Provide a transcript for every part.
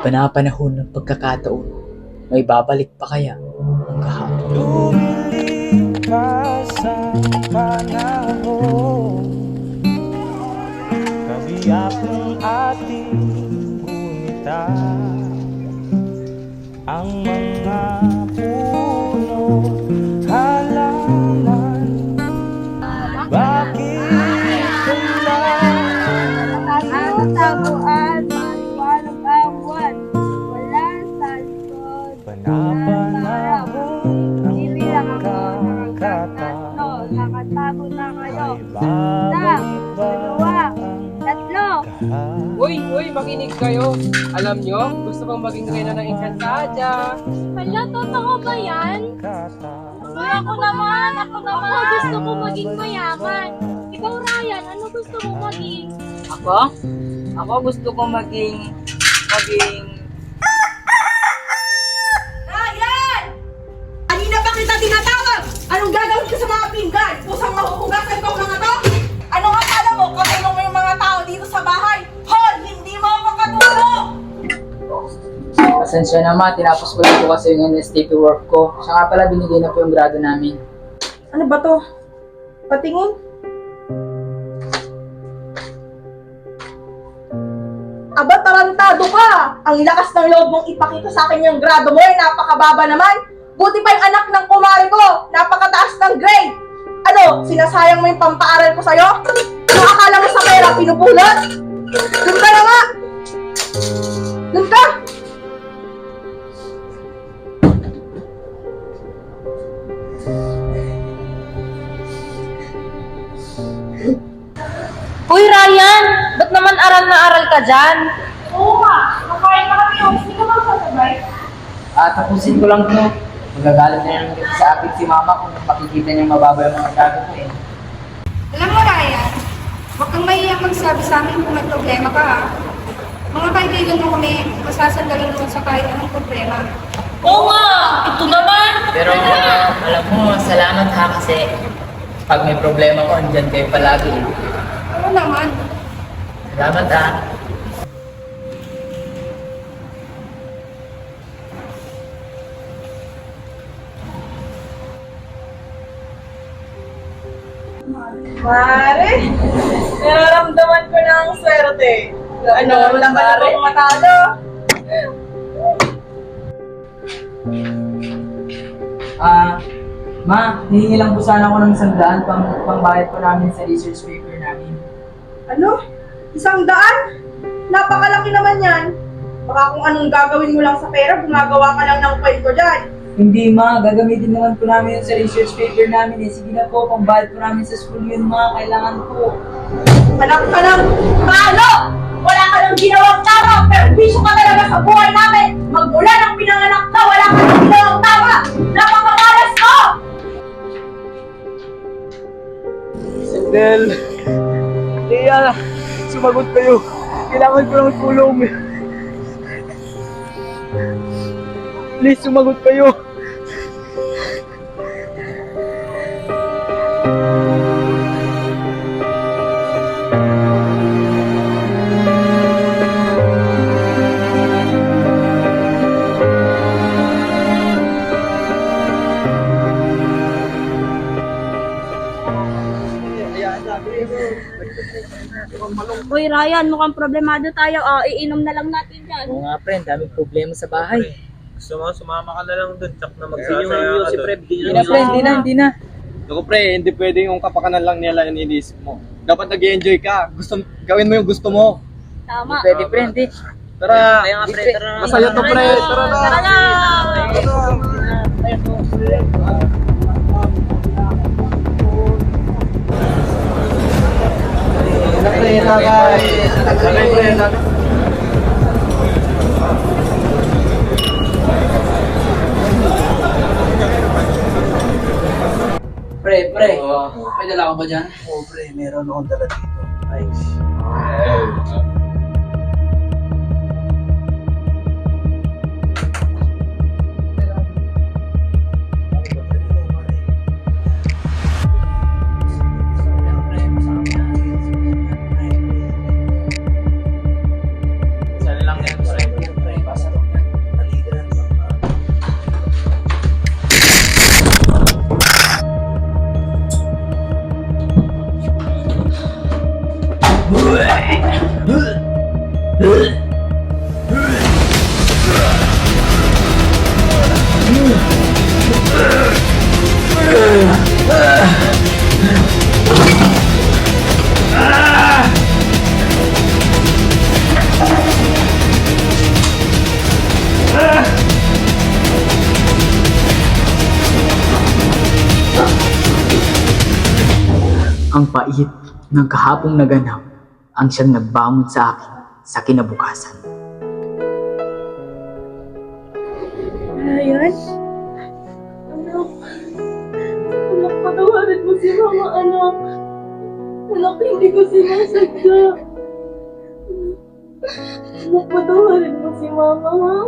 Panapanahon ng pagkakataon, may babalik pa kaya ang kahapon. Lumilikha sa panahon. Kabiyak ng ating gunita Ang mga Alam nyo, gusto kong maging reyna ng Encantadia. Hala, totoo ba yan? Uy, ako naman, ako naman. Ako gusto ko maging mayaman. Ikaw, Ryan, ano gusto mo maging? Ako? Ako gusto ko maging maging Pasensya na ma, tinapos ko lang po kasi yung NSTP work ko. Siya nga pala binigay na po yung grado namin. Ano ba to? Patingin? Aba, tarantado ka! Ang lakas ng loob mong ipakita sa akin yung grado mo eh, napakababa naman! Buti pa yung anak ng kumari ko, napakataas ng grade! Ano, sinasayang mo yung pampaaral ko sa'yo? Ano akala mo sa pera, pinupulot? Doon ka na nga! Doon ka! Ka dyan? Oo nga, makain na kami, oh. hindi ka magsasabay. Ah, tapusin ko lang to. Magagalit na lang sa akin si mama kung makikita niya mababa yung mga grado ko eh. Alam mo, Ryan, huwag kang mahiyang magsabi sa amin kung may problema ka, ha? Mga kaibigan mo kami, masasandali naman sa kahit anong problema. Oo nga! Ito naman! Pero ah, alam mo, salamat ha kasi pag may problema ko, andyan kayo palagi. eh. Oo naman. Salamat ha. Mare, nararamdaman ko na ang swerte. Ano, wala ka na bang matalo? Ah, ma, hihingi lang po sana ako ng isang daan pang pangbayad po namin sa research paper namin. Ano? Isang daan? Napakalaki naman yan. Baka kung anong gagawin mo lang sa pera, gumagawa ka lang ng kwento dyan. Hindi ma, gagamitin naman po namin yun sa research paper namin eh. Sige na po, pangbayad po namin sa school yun ma, kailangan po. Anak ka ng paano? Wala ka nang ginawang tama, pero bisyo ka talaga sa buhay namin. Magmula ng pinanganak ka, wala ka nang ginawang tama. Napakamalas ko! Sandel. Tia, sumagot kayo. Kailangan ko ng tulong. Please, sumagot kayo. Uy, Ryan, mukhang problemado tayo. Oh, iinom na lang natin yan. Oo nga pre, ang daming problema sa bahay. Gusto mo, sumama ka na lang dun, tsak na magsasaya ka dun. Hindi na pre, hindi na, hindi na. Naku pre, hindi pwede yung kapakanan lang nila yung iniisip mo. Dapat nag enjoy ka. Gusto, gawin mo yung gusto mo. Tama. Pwede pre, hindi. Tara! Kaya nga pre, tara na. Masaya to pre! Tara na! Tara na! Pre, pre, may dala ko ba dyan? Oh pre, meron akong dala dito. Nice. Pait ng kahapong naganap ang siyang nagbamot sa akin sa kinabukasan. Ryan? Anak? Anak, patawarin mo si mama, anak. Anak, hindi ko sinasadya. Anak, patawarin mo si mama, ha?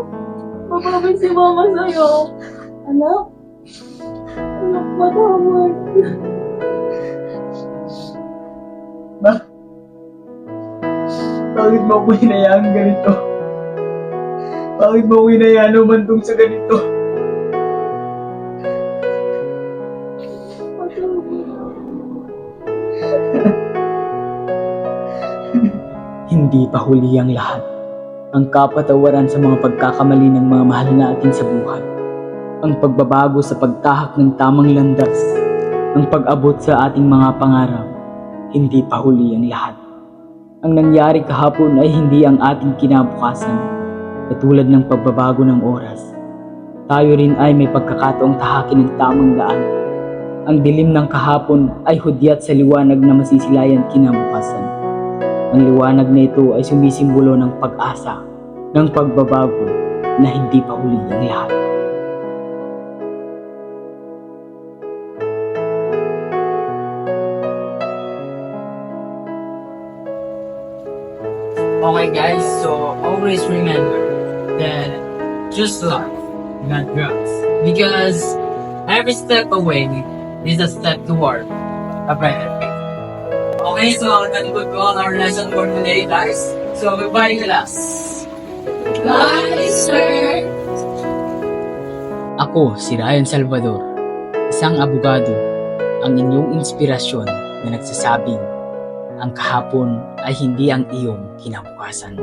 Mapapagay si mama sa'yo. Anak? Anak, patawad. Bakit mo ako hinayaan ganito? Bakit mo ako hinayaan umantong sa ganito? Hindi pa huli ang lahat. Ang kapatawaran sa mga pagkakamali ng mga mahal natin sa buhay. Ang pagbabago sa pagtahak ng tamang landas. Ang pag-abot sa ating mga pangarap. Hindi pa huli ang lahat. Ang nangyari kahapon ay hindi ang ating kinabukasan. Katulad ng pagbabago ng oras. Tayo rin ay may pagkakataong tahakin ng tamang daan. Ang dilim ng kahapon ay hudyat sa liwanag na masisilayan kinabukasan. Ang liwanag na ito ay sumisimbolo ng pag-asa, ng pagbabago na hindi pa huli ang lahat. Okay guys, so always remember that just love, not drugs. Because every step away is a step toward a future. Okay, so that would go on our lesson for today guys. So goodbye class. Bye sir! Ako si Ryan Salvador, isang abogado, ang inyong inspirasyon na nagsasabing ang kahapon ay hindi ang iyong kinabukasan.